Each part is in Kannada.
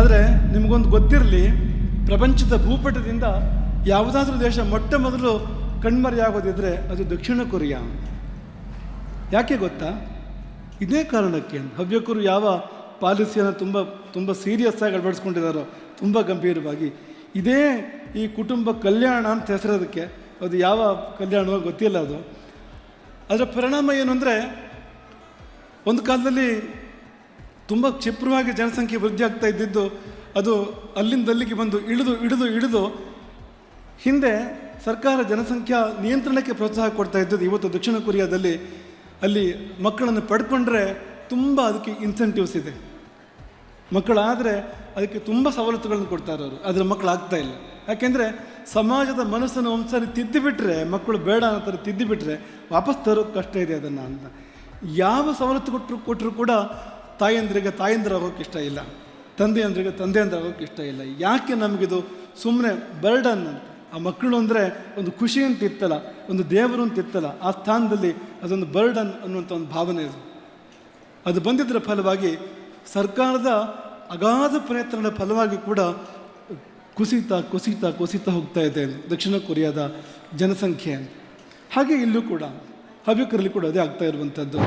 ಆದರೆ ನಿಮಗೊಂದು ಗೊತ್ತಿರಲಿ, ಪ್ರಪಂಚದ ಭೂಪಟದಿಂದ ಯಾವುದಾದ್ರೂ ದೇಶ ಮೊಟ್ಟ ಮೊದಲು ಕಣ್ಮರೆಯಾಗೋದಿದ್ರೆ ಅದು ದಕ್ಷಿಣ ಕೊರಿಯಾ. ಯಾಕೆ ಗೊತ್ತಾ? ಇದೇ ಕಾರಣಕ್ಕೆ. ಹವ್ಯಕರು ಯಾವ ಪಾಲಿಸಿಯನ್ನು ತುಂಬ ತುಂಬ ಸೀರಿಯಸ್ ಆಗಿ ಅಳವಡಿಸ್ಕೊಂಡಿದ್ದಾರೋ ತುಂಬ ಗಂಭೀರವಾಗಿ. ಇದೇ ಈ ಕುಟುಂಬ ಕಲ್ಯಾಣ ಅಂತ ಹೆಸರೋದಕ್ಕೆ ಅದು ಯಾವ ಕಲ್ಯಾಣವೋ ಗೊತ್ತಿಲ್ಲ ಅದು. ಅದರ ಪರಿಣಾಮ ಏನು ಅಂದರೆ, ಒಂದು ಕಾಲದಲ್ಲಿ ತುಂಬ ಕ್ಷಿಪ್ರವಾಗಿ ಜನಸಂಖ್ಯೆ ವೃದ್ಧಿ ಆಗ್ತಾ ಇದ್ದಿದ್ದು, ಅದು ಅಲ್ಲಿಂದ ಅಲ್ಲಿಗೆ ಬಂದು ಇಳಿದು ಇಳಿದು ಇಳಿದು ಹಿಂದೆ ಸರ್ಕಾರ ಜನಸಂಖ್ಯಾ ನಿಯಂತ್ರಣಕ್ಕೆ ಪ್ರೋತ್ಸಾಹ ಕೊಡ್ತಾ ಇದ್ದದ್ದು ಇವತ್ತು ದಕ್ಷಿಣ ಕೊರಿಯಾದಲ್ಲಿ. ಅಲ್ಲಿ ಮಕ್ಕಳನ್ನು ಪಡ್ಕೊಂಡ್ರೆ ತುಂಬ ಅದಕ್ಕೆ ಇನ್ಸೆಂಟಿವ್ಸ್ ಇದೆ. ಮಕ್ಕಳಾದರೆ ಅದಕ್ಕೆ ತುಂಬ ಸವಲತ್ತುಗಳನ್ನು ಕೊಡ್ತಾರೆ ಅವರು ಆದರೆ ಮಕ್ಕಳು ಆಗ್ತಾ ಇಲ್ಲ. ಯಾಕೆಂದರೆ ಸಮಾಜದ ಮನಸ್ಸನ್ನು ಒಂದ್ಸರಿ ತಿದ್ದಿಬಿಟ್ರೆ, ಮಕ್ಕಳು ಬೇಡ ಅನ್ನೋ ಥರ ತಿದ್ದಿಬಿಟ್ರೆ ವಾಪಸ್ ತರೋಕ್ಕೆ ಕಷ್ಟ ಇದೆ ಅದನ್ನು ಅಂತ. ಯಾವ ಸವಲತ್ತು ಕೊಟ್ಟರು ಕೊಟ್ಟರು ಕೂಡ ತಾಯಂದ್ರಿಗೆ ತಾಯಂದ್ರ ಆಗೋಕೆ ಇಷ್ಟ ಇಲ್ಲ, ತಂದೆಯಂದ್ರಿಗೆ ತಂದೆಯಂದ್ರ ಆಗೋಕೆ ಇಷ್ಟ ಇಲ್ಲ. ಯಾಕೆ ನಮಗಿದು ಸುಮ್ಮನೆ ಬರ್ಡನ್ ಆ ಮಕ್ಕಳು ಅಂದರೆ ಒಂದು ಖುಷಿ ಅಂತ ಇತ್ತಲ್ಲ, ಒಂದು ದೇವರು ಅಂತ ಇತ್ತಲ್ಲ, ಆ ಸ್ಥಾನದಲ್ಲಿ ಅದೊಂದು ಬರ್ಡನ್ ಅನ್ನುವಂಥ ಒಂದು ಭಾವನೆ ಇದು ಅದು ಬಂದಿದ್ದರ ಫಲವಾಗಿ ಸರ್ಕಾರದ ಅಗಾಧ ಪ್ರಯತ್ನಗಳ ಫಲವಾಗಿ ಕೂಡ ಕುಸಿತ ಕುಸಿತ ಕುಸಿತ ಹೋಗ್ತಾ ಇದೆ ದಕ್ಷಿಣ ಕೊರಿಯಾದ ಜನಸಂಖ್ಯೆ ಹಾಗೆ ಇಲ್ಲೂ ಕೂಡ, ಹವ್ಯಕರಲ್ಲಿ ಕೂಡ ಅದೇ ಆಗ್ತಾ ಇರುವಂಥದ್ದು.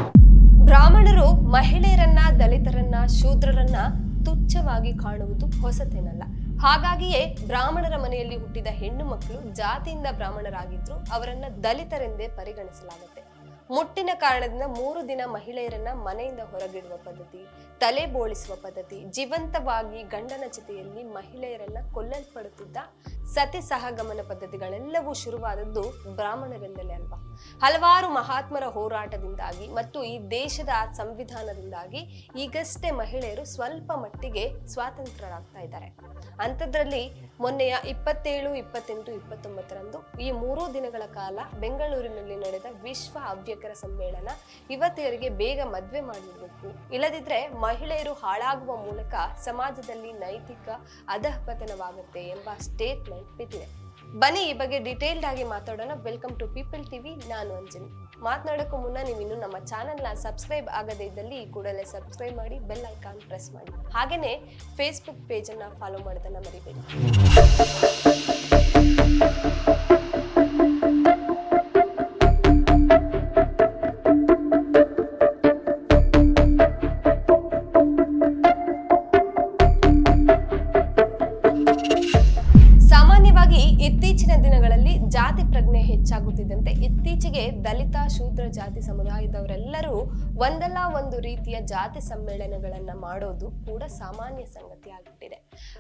ಬ್ರಾಹ್ಮಣರು ಮಹಿಳೆಯರನ್ನ, ದಲಿತರನ್ನ, ಶೂದ್ರರನ್ನ ತುಚ್ಛವಾಗಿ ಕಾಣುವುದು ಹೊಸತೇನಲ್ಲ. ಹಾಗಾಗಿಯೇ ಬ್ರಾಹ್ಮಣರ ಮನೆಯಲ್ಲಿ ಹುಟ್ಟಿದ ಹೆಣ್ಣು ಮಕ್ಕಳು ಜಾತಿಯಿಂದ ಬ್ರಾಹ್ಮಣರಾಗಿದ್ರು, ಅವರನ್ನ ದಲಿತರೆಂದೇ ಪರಿಗಣಿಸಲಾಗುತ್ತೆ. ಮುಟ್ಟಿನ ಕಾರಣದಿಂದ ಮೂರು ದಿನ ಮಹಿಳೆಯರನ್ನ ಮನೆಯಿಂದ ಹೊರಗಿಡುವ ಪದ್ಧತಿ, ತಲೆ ಬೋಳಿಸುವ ಪದ್ಧತಿ, ಜೀವಂತವಾಗಿ ಗಂಡನ ಜೊತೆಯಲ್ಲಿ ಮಹಿಳೆಯರನ್ನ ಕೊಲ್ಲಲ್ಪಡುತ್ತಿದ್ದ ಸತಿ ಸಹಗಮನ ಪದ್ಧತಿಗಳೆಲ್ಲವೂ ಶುರುವಾದದ್ದು ಬ್ರಾಹ್ಮಣರಿಂದಲೇ ಅಲ್ವಾ? ಹಲವಾರು ಮಹಾತ್ಮರ ಹೋರಾಟದಿಂದಾಗಿ ಮತ್ತು ಈ ದೇಶದ ಸಂವಿಧಾನದಿಂದಾಗಿ ಈಗಷ್ಟೇ ಮಹಿಳೆಯರು ಸ್ವಲ್ಪ ಮಟ್ಟಿಗೆ ಸ್ವಾತಂತ್ರ್ಯರಾಗ್ತಾ ಇದ್ದಾರೆ. ಅಂಥದ್ರಲ್ಲಿ ಮೊನ್ನೆಯ ಇಪ್ಪತ್ತೇಳು, ಇಪ್ಪತ್ತೆಂಟು, ಇಪ್ಪತ್ತೊಂಬತ್ತರಂದು ಈ ಮೂರು ದಿನಗಳ ಕಾಲ ಬೆಂಗಳೂರಿನಲ್ಲಿ ನಡೆದ ವಿಶ್ವ ಹವ್ಯಕರ ಸಮ್ಮೇಳನ ಯುವತಿಯರಿಗೆ ಬೇಗ ಮದುವೆ ಮಾಡಿರಬೇಕು. ಇಲ್ಲದಿದ್ರೆ ಮಹಿಳೆಯರು ಹಾಳಾಗುವ ಮೂಲಕ ಸಮಾಜದಲ್ಲಿ ನೈತಿಕ ಅಧಃಪತನವಾಗುತ್ತೆ ಎಂಬ ಸ್ಟೇಟ್ಮೆಂಟ್ ಬಿದ್ದಿದೆ ಬನ್ನಿ ಈ ಬಗ್ಗೆ ಡೀಟೇಲ್ಡ್ ಆಗಿ ಮಾತಾಡೋಣ. ವೆಲ್ಕಮ್ ಟು ಪೀಪಲ್ ಟಿವಿ ನಾನು ಅಂಜನಿ ಮಾತನಾಡೋಕ್ಕೂ ಮುನ್ನ ನೀವು ಇನ್ನೂ ನಮ್ಮ ಚಾನೆಲ್ನ ಸಬ್ಸ್ಕ್ರೈಬ್ ಆಗದೇ ಇದ್ದಲ್ಲಿ ಕೂಡಲೇ ಸಬ್ಸ್ಕ್ರೈಬ್ ಮಾಡಿ ಬೆಲ್ ಐಕಾನ್ ಪ್ರೆಸ್ ಮಾಡಿ. ಹಾಗೆಯೇ ಫೇಸ್ಬುಕ್ ಪೇಜನ್ನು ಫಾಲೋ ಮಾಡೋದನ್ನ ಮರಿಬೇಡಿ. ಸಾಮಾನ್ಯವಾಗಿ ಇತ್ತೀಚಿನ ದಿನಗಳಲ್ಲಿ ಜಾತಿ ಪ್ರಜ್ಞೆ ಹೆಚ್ಚಾಗುತ್ತಿದ್ದಂತೆ ಇತ್ತೀಚೆಗೆ ದಲಿತ, ಶೂದ್ರ ಜಾತಿ ಸಮುದಾಯದವರೆಲ್ಲರೂ ಒಂದಲ್ಲ ಒಂದು ರೀತಿಯ ಜಾತಿ ಸಮ್ಮೇಳನಗಳನ್ನ ಮಾಡೋದು ಕೂಡ ಸಾಮಾನ್ಯ ಸಂಗತಿ ಆಗಿಬಿಟ್ಟಿದೆ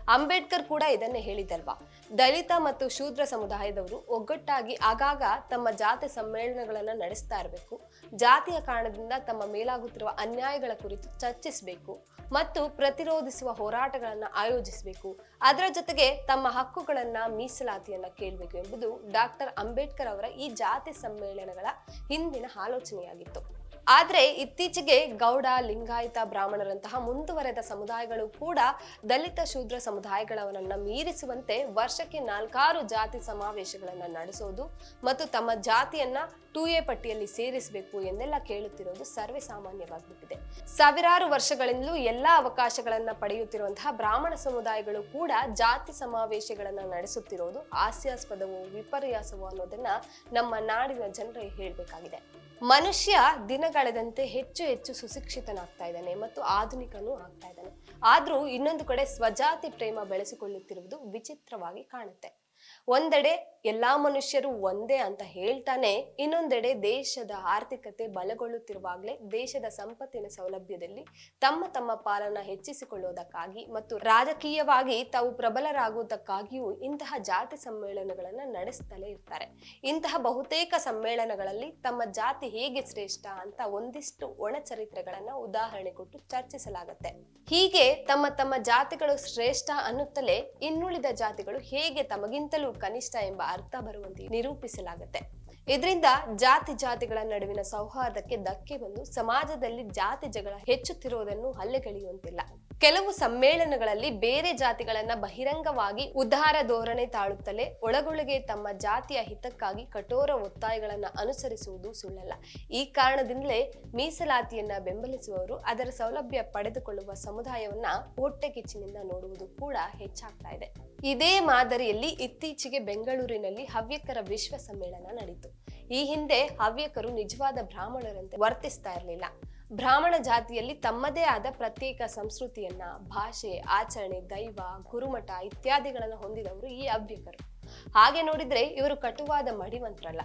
ಅಂಬೇಡ್ಕರ್ ಕೂಡ ಇದನ್ನೇ ಹೇಳಿದಲ್ವಾ ದಲಿತ ಮತ್ತು ಶೂದ್ರ ಸಮುದಾಯದವರು ಒಗ್ಗಟ್ಟಾಗಿ ಆಗಾಗ ತಮ್ಮ ಜಾತಿ ಸಮ್ಮೇಳನಗಳನ್ನ ನಡೆಸ್ತಾ ಇರಬೇಕು. ಜಾತಿಯ ಕಾರಣದಿಂದ ತಮ್ಮ ಮೇಲಾಗುತ್ತಿರುವ ಅನ್ಯಾಯಗಳ ಕುರಿತು ಚರ್ಚಿಸಬೇಕು ಮತ್ತು ಪ್ರತಿರೋಧಿಸುವ ಹೋರಾಟಗಳನ್ನ ಆಯೋಜಿಸಬೇಕು. ಅದರ ಜೊತೆಗೆ ತಮ್ಮ ಹಕ್ಕುಗಳನ್ನ ಮೀಸಲಾತಿಯನ್ನ ಕೇಳಬೇಕು ಎಂಬುದು ಡಾಕ್ಟರ್ ಅಂಬೇಡ್ಕರ್ ಅವರ ಈ ಜಾತಿ ಸಮ್ಮೇಳನಗಳ ಹಿಂದಿನ ಆಲೋಚನೆಯಾಗಿತ್ತು. ಆದ್ರೆ ಇತ್ತೀಚೆಗೆ ಗೌಡ, ಲಿಂಗಾಯತ, ಬ್ರಾಹ್ಮಣರಂತಹ ಮುಂದುವರೆದ ಸಮುದಾಯಗಳು ಕೂಡ ದಲಿತ ಶೂದ್ರ ಸಮುದಾಯಗಳವರನ್ನ ಮೀರಿಸುವಂತೆ ವರ್ಷಕ್ಕೆ ನಾಲ್ಕಾರು ಜಾತಿ ಸಮಾವೇಶಗಳನ್ನ ನಡೆಸೋದು ಮತ್ತು ತಮ್ಮ ಜಾತಿಯನ್ನ ಟೂ ಎ ಪಟ್ಟಿಯಲ್ಲಿ ಸೇರಿಸಬೇಕು ಎಂದೆಲ್ಲ ಕೇಳುತ್ತಿರೋದು ಸರ್ವೇ ಸಾಮಾನ್ಯವಾಗಿಬಿಟ್ಟಿದೆ. ಸಾವಿರಾರು ವರ್ಷಗಳಿಂದಲೂ ಎಲ್ಲಾ ಅವಕಾಶಗಳನ್ನ ಪಡೆಯುತ್ತಿರುವಂತಹ ಬ್ರಾಹ್ಮಣ ಸಮುದಾಯಗಳು ಕೂಡ ಜಾತಿ ಸಮಾವೇಶಗಳನ್ನ ನಡೆಸುತ್ತಿರೋದು ಹಾಸ್ಯಾಸ್ಪದವೋ, ವಿಪರ್ಯಾಸವೋ ಅನ್ನೋದನ್ನ ನಮ್ಮ ನಾಡಿನ ಜನರೇ ಹೇಳಬೇಕಾಗಿದೆ. ಮನುಷ್ಯ ದಿನಗಳೆದಂತೆ ಹೆಚ್ಚು ಹೆಚ್ಚು ಸುಶಿಕ್ಷಿತನಾಗ್ತಾ ಇದ್ದಾನೆ ಮತ್ತು ಆಧುನಿಕನೂ ಆಗ್ತಾ ಇದ್ದಾನೆ. ಆದ್ರೂ ಇನ್ನೊಂದು ಕಡೆ ಸ್ವಜಾತಿ ಪ್ರೇಮ ಬೆಳೆಸಿಕೊಳ್ಳುತ್ತಿರುವುದು ವಿಚಿತ್ರವಾಗಿ ಕಾಣುತ್ತೆ. ಒಂದೆಡೆ ಎಲ್ಲಾ ಮನುಷ್ಯರು ಒಂದೇ ಅಂತ ಹೇಳ್ತಾನೆ, ಇನ್ನೊಂದೆಡೆ ದೇಶದ ಆರ್ಥಿಕತೆ ಬಲಗೊಳ್ಳುತ್ತಿರುವಾಗಲೇ ದೇಶದ ಸಂಪತ್ತಿನ ಸೌಲಭ್ಯದಲ್ಲಿ ತಮ್ಮ ತಮ್ಮ ಪಾಲನ್ನ ಹೆಚ್ಚಿಸಿಕೊಳ್ಳುವುದಕ್ಕಾಗಿ ಮತ್ತು ರಾಜಕೀಯವಾಗಿ ತಾವು ಪ್ರಬಲರಾಗುವುದಕ್ಕಾಗಿಯೂ ಇಂತಹ ಜಾತಿ ಸಮ್ಮೇಳನಗಳನ್ನ ನಡೆಸ್ತಲೇ ಇರ್ತಾರೆ. ಇಂತಹ ಬಹುತೇಕ ಸಮ್ಮೇಳನಗಳಲ್ಲಿ ತಮ್ಮ ಜಾತಿ ಹೇಗೆ ಶ್ರೇಷ್ಠ ಅಂತ ಒಂದಿಷ್ಟು ಒಣಚರಿತ್ರೆಗಳನ್ನ ಉದಾಹರಣೆ ಕೊಟ್ಟು ಚರ್ಚಿಸಲಾಗತ್ತೆ. ಹೀಗೆ ತಮ್ಮ ತಮ್ಮ ಜಾತಿಗಳು ಶ್ರೇಷ್ಠ ಅನ್ನುತ್ತಲೇ ಇನ್ನುಳಿದ ಜಾತಿಗಳು ಹೇಗೆ ತಮಗಿಂತಲೂ ಕನಿಷ್ಠ ಎಂಬ ಅರ್ಥ ಬರುವಂತೆ ನಿರೂಪಿಸಲಾಗುತ್ತೆ. ಇದರಿಂದ ಜಾತಿ ಜಾತಿಗಳ ನಡುವಿನ ಸೌಹಾರ್ದಕ್ಕೆ ಧಕ್ಕೆ ಬಂದು ಸಮಾಜದಲ್ಲಿ ಜಾತಿ ಜಗಳ ಹೆಚ್ಚುತ್ತಿರುವುದನ್ನು ಹಲ್ಲೆಗೆಳೆಯುವಂತಿಲ್ಲ ಕೆಲವು ಸಮ್ಮೇಳನಗಳಲ್ಲಿ ಬೇರೆ ಜಾತಿಗಳನ್ನ ಬಹಿರಂಗವಾಗಿ ಉದಾರ ಧೋರಣೆ ತಾಳುತ್ತಲೇ ಒಳಗೊಳಗೆ ತಮ್ಮ ಜಾತಿಯ ಹಿತಕ್ಕಾಗಿ ಕಠೋರ ಒತ್ತಾಯಗಳನ್ನ ಅನುಸರಿಸುವುದು ಸುಳ್ಳಲ್ಲ. ಈ ಕಾರಣದಿಂದಲೇ ಮೀಸಲಾತಿಯನ್ನ ಬೆಂಬಲಿಸುವವರು ಅದರ ಸೌಲಭ್ಯ ಪಡೆದುಕೊಳ್ಳುವ ಸಮುದಾಯವನ್ನ ಹೊಟ್ಟೆಕಿಚ್ಚಿನಿಂದ ನೋಡುವುದು ಕೂಡ ಹೆಚ್ಚಾಗ್ತಾ ಇದೆ. ಇದೇ ಮಾದರಿಯಲ್ಲಿ ಇತ್ತೀಚೆಗೆ ಬೆಂಗಳೂರಿನಲ್ಲಿ ಹವ್ಯಕರ ವಿಶ್ವ ಸಮ್ಮೇಳನ ನಡೆಯಿತು ಈ ಹಿಂದೆ ಹವ್ಯಕರು ನಿಜವಾದ ಬ್ರಾಹ್ಮಣರಂತೆ ವರ್ತಿಸ್ತಾ ಇರಲಿಲ್ಲ. ಬ್ರಾಹ್ಮಣ ಜಾತಿಯಲ್ಲಿ ತಮ್ಮದೇ ಆದ ಪ್ರತ್ಯೇಕ ಸಂಸ್ಕೃತಿಯನ್ನ, ಭಾಷೆ, ಆಚರಣೆ, ದೈವ, ಗುರುಮಠ ಇತ್ಯಾದಿಗಳನ್ನು ಹೊಂದಿದವರು ಈ ಹವ್ಯಕರು ಹಾಗೆ ನೋಡಿದ್ರೆ ಇವರು ಕಟುವಾದ ಮಡಿವಂತರಲ್ಲ.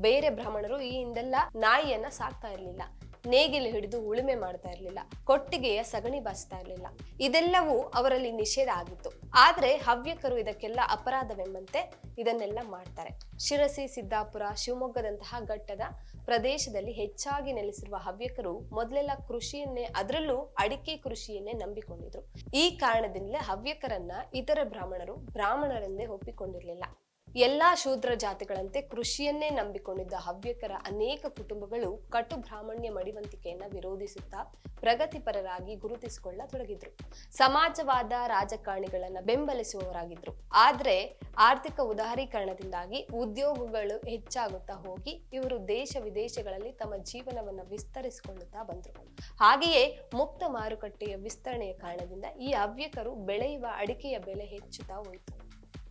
ಬೇರೆ ಬ್ರಾಹ್ಮಣರು ಈ ಹಿಂದೆಲ್ಲ ನಾಯಿಯನ್ನ ಸಾಕ್ತಾ ಇರಲಿಲ್ಲ. ನೇಗಿಲು ಹಿಡಿದು ಉಳುಮೆ ಮಾಡ್ತಾ ಇರಲಿಲ್ಲ, ಕೊಟ್ಟಿಗೆಯ ಸಗಣಿ ಬಾಚ್ತಾ ಇರಲಿಲ್ಲ. ಇದೆಲ್ಲವೂ ಅವರಲ್ಲಿ ನಿಷೇಧ ಆಗಿತ್ತು. ಆದ್ರೆ ಹವ್ಯಕರು ಇದಕ್ಕೆಲ್ಲ ಅಪರಾಧವೆಂಬಂತೆ ಇದನ್ನೆಲ್ಲ ಮಾಡ್ತಾರೆ. ಶಿರಸಿ, ಸಿದ್ದಾಪುರ, ಶಿವಮೊಗ್ಗದಂತಹ ಘಟ್ಟದ ಪ್ರದೇಶದಲ್ಲಿ ಹೆಚ್ಚಾಗಿ ನೆಲೆಸಿರುವ ಹವ್ಯಕರು ಮೊದಲೆಲ್ಲ ಕೃಷಿಯನ್ನೇ, ಅದರಲ್ಲೂ ಅಡಿಕೆ ಕೃಷಿಯನ್ನೇ ನಂಬಿಕೊಂಡಿದ್ರು. ಈ ಕಾರಣದಿಂದಲೇ ಹವ್ಯಕರನ್ನ ಇತರ ಬ್ರಾಹ್ಮಣರು ಬ್ರಾಹ್ಮಣರೆಂದೇ ಒಪ್ಪಿಕೊಂಡಿರಲಿಲ್ಲ. ಎಲ್ಲಾ ಶೂದ್ರ ಜಾತಿಗಳಂತೆ ಕೃಷಿಯನ್ನೇ ನಂಬಿಕೊಂಡಿದ್ದ ಹವ್ಯಕರ ಅನೇಕ ಕುಟುಂಬಗಳು ಕಟು ಬ್ರಾಹ್ಮಣ್ಯ ಮಡಿವಂತಿಕೆಯನ್ನ ವಿರೋಧಿಸುತ್ತಾ ಪ್ರಗತಿಪರರಾಗಿ ಗುರುತಿಸಿಕೊಳ್ಳತೊಡಗಿದ್ರು. ಸಮಾಜವಾದ ರಾಜಕಾರಣಿಗಳನ್ನ ಬೆಂಬಲಿಸುವವರಾಗಿದ್ರು. ಆದ್ರೆ ಆರ್ಥಿಕ ಉದಾರೀಕರಣದಿಂದಾಗಿ ಉದ್ಯೋಗಗಳು ಹೆಚ್ಚಾಗುತ್ತಾ ಹೋಗಿ ಇವರು ದೇಶ ವಿದೇಶಗಳಲ್ಲಿ ತಮ್ಮ ಜೀವನವನ್ನ ವಿಸ್ತರಿಸಿಕೊಳ್ಳುತ್ತಾ ಬಂದ್ರು. ಹಾಗೆಯೇ ಮುಕ್ತ ಮಾರುಕಟ್ಟೆಯ ವಿಸ್ತರಣೆಯ ಕಾರಣದಿಂದ ಈ ಹವ್ಯಕರು ಬೆಳೆಯುವ ಅಡಿಕೆಯ ಬೆಲೆ ಹೆಚ್ಚುತ್ತಾ ಹೋಯಿತು.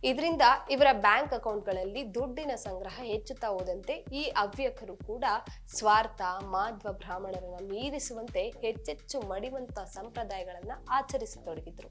ಇದರಿಂದ ಇವರ ಬ್ಯಾಂಕ್ ಅಕೌಂಟ್ಗಳಲ್ಲಿ ದುಡ್ಡಿನ ಸಂಗ್ರಹ ಹೆಚ್ಚುತ್ತಾ ಹೋದಂತೆ ಈ ಹವ್ಯಕರು ಕೂಡ ಸ್ವಾರ್ಥ, ಮಾಧ್ವ ಬ್ರಾಹ್ಮಣರನ್ನ ಮೀರಿಸುವಂತೆ ಹೆಚ್ಚೆಚ್ಚು ಮಡಿವಂತ ಸಂಪ್ರದಾಯಗಳನ್ನ ಆಚರಿಸತೊಡಗಿದ್ರು.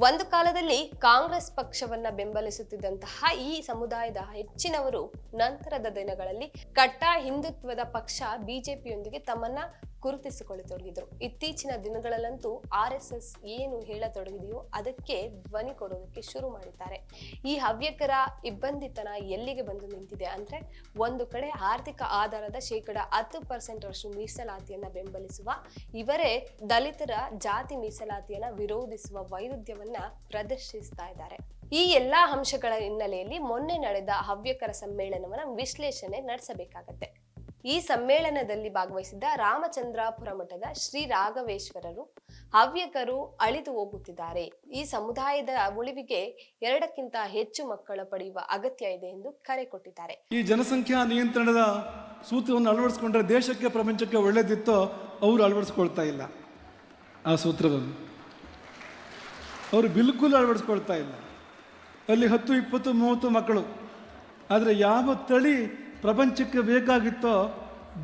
ಒಂದು ಕಾಲದಲ್ಲಿ ಕಾಂಗ್ರೆಸ್ ಪಕ್ಷವನ್ನ ಬೆಂಬಲಿಸುತ್ತಿದ್ದಂತಹ ಈ ಸಮುದಾಯದ ಹೆಚ್ಚಿನವರು ನಂತರದ ದಿನಗಳಲ್ಲಿ ಕಟ್ಟಾ ಹಿಂದುತ್ವದ ಪಕ್ಷ ಬಿಜೆಪಿಯೊಂದಿಗೆ ತಮ್ಮನ್ನ ಗುರುತಿಸಿಕೊಳ್ಳತೊಡಗಿದ್ರು. ಇತ್ತೀಚಿನ ದಿನಗಳಲ್ಲಂತೂ ಆರ್ ಎಸ್ ಎಸ್ ಏನು ಹೇಳತೊಡಗಿದೆಯೋ ಅದಕ್ಕೆ ಧ್ವನಿ ಕೊಡೋದಕ್ಕೆ ಶುರು ಮಾಡಿದ್ದಾರೆ. ಈ ಹವ್ಯಕರ ಇಬ್ಬಂದಿತನ ಎಲ್ಲಿಗೆ ಬಂದು ನಿಂತಿದೆ ಅಂದ್ರೆ ಒಂದು ಕಡೆ ಆರ್ಥಿಕ ಆಧಾರದ ಶೇಕಡ ಹತ್ತು ಪರ್ಸೆಂಟ್ ರಷ್ಟು ಮೀಸಲಾತಿಯನ್ನ ಬೆಂಬಲಿಸುವ, ಇವರೇ ದಲಿತರ ಜಾತಿ ಮೀಸಲಾತಿಯನ್ನ ವಿರೋಧಿಸುವ ವೈರುಧ್ಯವನ್ನ ಪ್ರದರ್ಶಿಸ್ತಾ ಇದ್ದಾರೆ. ಈ ಎಲ್ಲಾ ಅಂಶಗಳ ಹಿನ್ನೆಲೆಯಲ್ಲಿ ಮೊನ್ನೆ ನಡೆದ ಹವ್ಯಕರ ಸಮ್ಮೇಳನವನ್ನ ವಿಶ್ಲೇಷಣೆ ನಡೆಸಬೇಕಾಗತ್ತೆ. ಈ ಸಮ್ಮೇಳನದಲ್ಲಿ ಭಾಗವಹಿಸಿದ್ದ ರಾಮಚಂದ್ರಾಪುರ ಮಠದ ಶ್ರೀ ರಾಘವೇಶ್ವರರು ಹವ್ಯಕರು ಅಳಿದು ಹೋಗುತ್ತಿದ್ದಾರೆ. ಈ ಸಮುದಾಯದ ಉಳಿವಿಗೆ ಎರಡಕ್ಕಿಂತ ಹೆಚ್ಚು ಮಕ್ಕಳ ಪಡೆಯುವ ಅಗತ್ಯ ಇದೆ ಎಂದು ಕರೆ ಕೊಟ್ಟಿದ್ದಾರೆ. ಈ ಜನಸಂಖ್ಯಾ ನಿಯಂತ್ರಣದ ಸೂತ್ರವನ್ನು ಅಳವಡಿಸಿಕೊಂಡ್ರೆ ದೇಶಕ್ಕೆ ಪ್ರಪಂಚಕ್ಕೆ ಒಳ್ಳೇದಿತ್ತೋ ಅವರು ಅಳವಡಿಸ್ಕೊಳ್ತಾ ಇಲ್ಲ. ಆ ಸೂತ್ರವನ್ನು. ಅವರು ಬಿಲ್ಕುಲ್ ಅಳವಡಿಸ್ಕೊಳ್ತಾ ಇಲ್ಲ. ಅಲ್ಲಿ ಹತ್ತು, ಇಪ್ಪತ್ತು, ಮೂವತ್ತು ಮಕ್ಕಳು. ಆದರೆ ಯಾವ ತಳಿ ಪ್ರಪಂಚಕ್ಕೆ ಬೇಕಾಗಿತ್ತೋ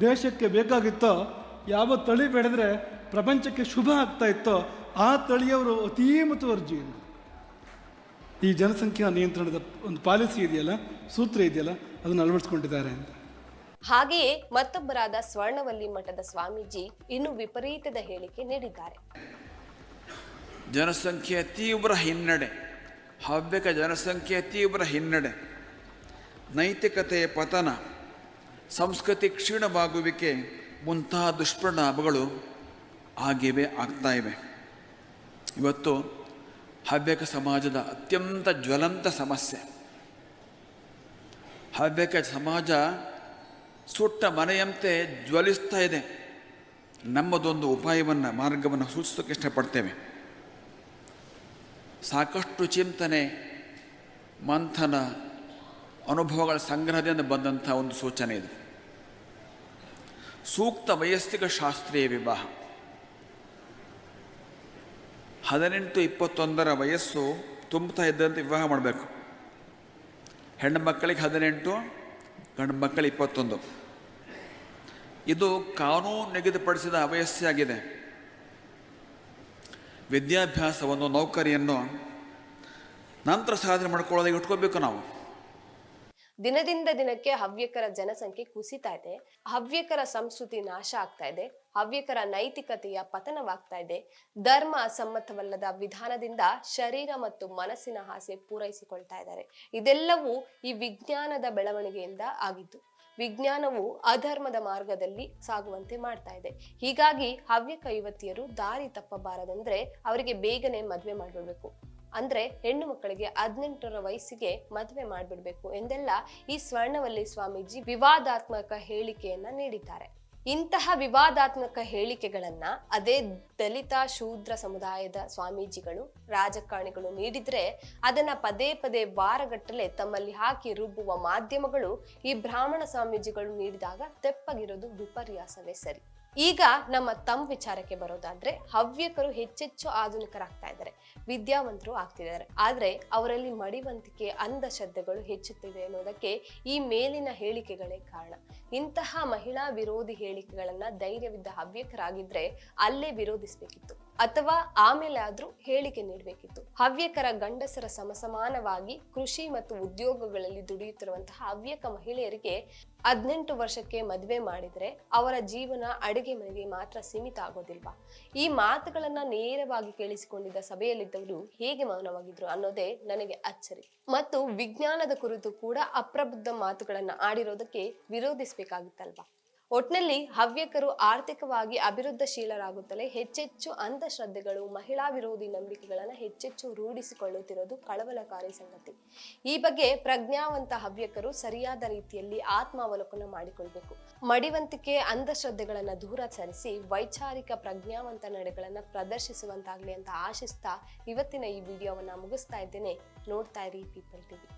ದೇಶಕ್ಕೆ ಬೇಕಾಗಿತ್ತೋ ಯಾವ ತಳಿ ಬೆಳೆದ್ರೆ ಪ್ರಪಂಚಕ್ಕೆ ಶುಭ ಆಗ್ತಾ ಇತ್ತೋ ಆ ತಳಿಯವರು ಅತೀ ಮುತುವರ್ಜಿ ಈ ಜನಸಂಖ್ಯಾ ನಿಯಂತ್ರಣದ ಒಂದು ಪಾಲಿಸಿ ಇದೆಯಲ್ಲ ಸೂತ್ರ ಇದೆಯಲ್ಲ ಅದನ್ನು ಅಳವಡಿಸ್ಕೊಂಡಿದ್ದಾರೆ ಅಂತ. ಹಾಗೆಯೇ ಮತ್ತೊಬ್ಬರಾದ ಸ್ವರ್ಣವಲ್ಲಿ ಮಠದ ಸ್ವಾಮೀಜಿ ಇನ್ನು ವಿಪರೀತದ ಹೇಳಿಕೆ ನೀಡಿದ್ದಾರೆ. ಜನಸಂಖ್ಯೆ ತೀವ್ರ ಹಿನ್ನಡೆ ಹವ್ಯಕ ಜನಸಂಖ್ಯೆ ತೀವ್ರ ಹಿನ್ನಡೆ. ನೈತಿಕತೆಯ ಪತನ, ಸಂಸ್ಕೃತಿ ಕ್ಷೀಣವಾಗುವಿಕೆ ಮುಂತಹ ದುಷ್ಪರಿಣಾಮಗಳು ಆಗಿವೆ, ಆಗ್ತಾ ಇವೆ. ಇವತ್ತು ಹವ್ಯಕ ಸಮಾಜದ ಅತ್ಯಂತ ಜ್ವಲಂತ ಸಮಸ್ಯೆ. ಹವ್ಯಕ ಸಮಾಜ ಸುಟ್ಟ ಮನೆಯಂತೆ ಜ್ವಲಿಸ್ತಾ ಇದೆ. ನಮ್ಮದೊಂದು ಉಪಾಯವನ್ನು, ಮಾರ್ಗವನ್ನು ಸೂಚಿಸೋಕ್ಕೆ ಇಷ್ಟಪಡ್ತೇವೆ. ಸಾಕಷ್ಟು ಚಿಂತನೆ, ಮಂಥನ ಅನುಭವಗಳ ಸಂಗ್ರಹದಿಂದ ಬಂದಂಥ ಒಂದು ಸೂಚನೆ ಇದು. ಸೂಕ್ತ ವೈಯಕ್ತಿಕ ಶಾಸ್ತ್ರೀಯ ವಿವಾಹ. ಹದಿನೆಂಟು ಇಪ್ಪತ್ತೊಂದರ ವಯಸ್ಸು ತುಂಬುತ್ತಾ ಇದ್ದಂತೆ ವಿವಾಹ ಮಾಡಬೇಕು. ಹೆಣ್ಣು ಮಕ್ಕಳಿಗೆ ಹದಿನೆಂಟು, ಗಂಡು ಮಕ್ಕಳಿಗೆ ಇಪ್ಪತ್ತೊಂದು. ಇದು ಕಾನೂನು ನಿಗದಿಪಡಿಸಿದ ವಯಸ್ಸಾಗಿದೆ ವಿದ್ಯಾಭ್ಯಾಸವನ್ನು, ನೌಕರಿಯನ್ನು ನಂತರ ಸಾಧನೆ ಮಾಡ್ಕೊಳ್ಳೋದಾಗಿ ಇಟ್ಕೋಬೇಕು ನಾವು. ದಿನದಿಂದ ದಿನಕ್ಕೆ ಹವ್ಯಕರ ಜನಸಂಖ್ಯೆ ಕುಸಿತಾ ಇದೆ. ಹವ್ಯಕರ ಸಂಸ್ಕೃತಿ ನಾಶ ಆಗ್ತಾ ಇದೆ. ಹವ್ಯಕರ ನೈತಿಕತೆಯ ಪತನವಾಗ್ತಾ ಇದೆ. ಧರ್ಮ ಅಸಮ್ಮತವಲ್ಲದ ವಿಧಾನದಿಂದ ಶರೀರ ಮತ್ತು ಮನಸ್ಸಿನ ಆಸೆ ಪೂರೈಸಿಕೊಳ್ತಾ ಇದ್ದಾರೆ. ಇದೆಲ್ಲವೂ ಈ ವಿಜ್ಞಾನದ ಬೆಳವಣಿಗೆಯಿಂದ ಆಗಿದ್ದು, ವಿಜ್ಞಾನವು ಅಧರ್ಮದ ಮಾರ್ಗದಲ್ಲಿ ಸಾಗುವಂತೆ ಮಾಡ್ತಾ ಇದೆ. ಹೀಗಾಗಿ ಹವ್ಯಕ ಯುವತಿಯರು ದಾರಿ ತಪ್ಪಬಾರದಂದ್ರೆ ಅವರಿಗೆ ಬೇಗನೆ ಮದ್ವೆ ಮಾಡ್ಬಿಡ್ಬೇಕು. ಅಂದ್ರೆ ಹೆಣ್ಣು ಮಕ್ಕಳಿಗೆ ಹದಿನೆಂಟರ ವಯಸ್ಸಿಗೆ ಮದುವೆ ಮಾಡಿಬಿಡ್ಬೇಕು ಎಂದೆಲ್ಲ ಈ ಸ್ವರ್ಣವಲ್ಲಿ ಸ್ವಾಮೀಜಿ ವಿವಾದಾತ್ಮಕ ಹೇಳಿಕೆಯನ್ನ ನೀಡಿದ್ದಾರೆ. ಇಂತಹ ವಿವಾದಾತ್ಮಕ ಹೇಳಿಕೆಗಳನ್ನ ಅದೇ ದಲಿತ, ಶೂದ್ರ ಸಮುದಾಯದ ಸ್ವಾಮೀಜಿಗಳು, ರಾಜಕಾರಣಿಗಳು ನೀಡಿದ್ರೆ ಅದನ್ನ ಪದೇ ಪದೇ ವಾರಗಟ್ಟಲೆ ತಮ್ಮಲ್ಲಿ ಹಾಕಿ ರುಬ್ಬುವ ಮಾಧ್ಯಮಗಳು ಈ ಬ್ರಾಹ್ಮಣ ಸ್ವಾಮೀಜಿಗಳು ನೀಡಿದಾಗ ತೆಪ್ಪಗಿರೋದು ವಿಪರ್ಯಾಸವೇ ಸರಿ. ಈಗ ನಮ್ಮ ತಮ್ಮ ವಿಚಾರಕ್ಕೆ ಬರೋದಾದ್ರೆ ಹವ್ಯಕರು ಹೆಚ್ಚೆಚ್ಚು ಆಧುನಿಕರಾಗ್ತಾ ಇದ್ದಾರೆ, ವಿದ್ಯಾವಂತರು ಆಗ್ತಿದ್ದಾರೆ ಆದ್ರೆ ಅವರಲ್ಲಿ ಮಡಿವಂತಿಕೆ ಅಂಧಶ್ರದ್ಧೆಗಳು ಹೆಚ್ಚುತ್ತಿದೆ ಅನ್ನೋದಕ್ಕೆ ಈ ಮೇಲಿನ ಹೇಳಿಕೆಗಳೇ ಕಾರಣ. ಇಂತಹ ಮಹಿಳಾ ವಿರೋಧಿ ಹೇಳಿಕೆಗಳನ್ನ ಧೈರ್ಯವಿದ್ದ ಹವ್ಯಕರಾಗಿದ್ರೆ ಅಲ್ಲೇ ವಿರೋಧಿಸಬೇಕಿತ್ತು. ಅಥವಾ ಆಮೇಲೆ ಆದ್ರೂ ಹೇಳಿಕೆ ನೀಡಬೇಕಿತ್ತು. ಹವ್ಯಕರ ಗಂಡಸರ ಸಮಸಮಾನವಾಗಿ ಕೃಷಿ ಮತ್ತು ಉದ್ಯೋಗಗಳಲ್ಲಿ ದುಡಿಯುತ್ತಿರುವಂತಹ ಹವ್ಯಕ ಮಹಿಳೆಯರಿಗೆ ಹದಿನೆಂಟು ವರ್ಷಕ್ಕೆ ಮದುವೆ ಮಾಡಿದರೆ ಅವರ ಜೀವನ ಅಡುಗೆ ಮನೆಗೆ ಮಾತ್ರ ಸೀಮಿತ ಆಗೋದಿಲ್ವಾ? ಈ ಮಾತುಗಳನ್ನ ನೇರವಾಗಿ ಕೇಳಿಸಿಕೊಂಡಿದ್ದ ಸಭೆಯಲ್ಲಿದ್ದವರು ಹೇಗೆ ಮೌನವಾಗಿದ್ರು ಅನ್ನೋದೇ ನನಗೆ ಅಚ್ಚರಿ. ಮತ್ತು ವಿಜ್ಞಾನದ ಕುರಿತು ಕೂಡ ಅಪ್ರಬುದ್ಧ ಮಾತುಗಳನ್ನ ಆಡಿರೋದಕ್ಕೆ ವಿರೋಧಿಸಬೇಕಾಗಿತ್ತಲ್ವಾ? ಒಟ್ನಲ್ಲಿ ಹವ್ಯಕರು ಆರ್ಥಿಕವಾಗಿ ಅಭಿವೃದ್ಧಶೀಲರಾಗುತ್ತಲೇ ಹೆಚ್ಚೆಚ್ಚು ಅಂಧಶ್ರದ್ಧೆಗಳು, ಮಹಿಳಾ ವಿರೋಧಿ ನಂಬಿಕೆಗಳನ್ನು ಹೆಚ್ಚೆಚ್ಚು ರೂಢಿಸಿಕೊಳ್ಳುತ್ತಿರೋದು ಕಳವಳಕಾರಿ ಸಂಗತಿ. ಈ ಬಗ್ಗೆ ಪ್ರಜ್ಞಾವಂತ ಹವ್ಯಕರು ಸರಿಯಾದ ರೀತಿಯಲ್ಲಿ ಆತ್ಮಾವಲೋಕನ ಮಾಡಿಕೊಳ್ಬೇಕು. ಮಡಿವಂತಿಕೆ ಅಂಧಶ್ರದ್ಧೆಗಳನ್ನು ದೂರ ಸರಿಸಿ ವೈಚಾರಿಕ ಪ್ರಜ್ಞಾವಂತ ನಡೆಗಳನ್ನು ಪ್ರದರ್ಶಿಸುವಂತಾಗಲಿ ಅಂತ ಆಶಿಸ್ತಾ ಇವತ್ತಿನ ಈ ವಿಡಿಯೋವನ್ನ ಮುಗಿಸ್ತಾ ಇದ್ದೇನೆ. ನೋಡ್ತಾ ಇರಿ ಪೀಪಲ್ ಟಿವಿ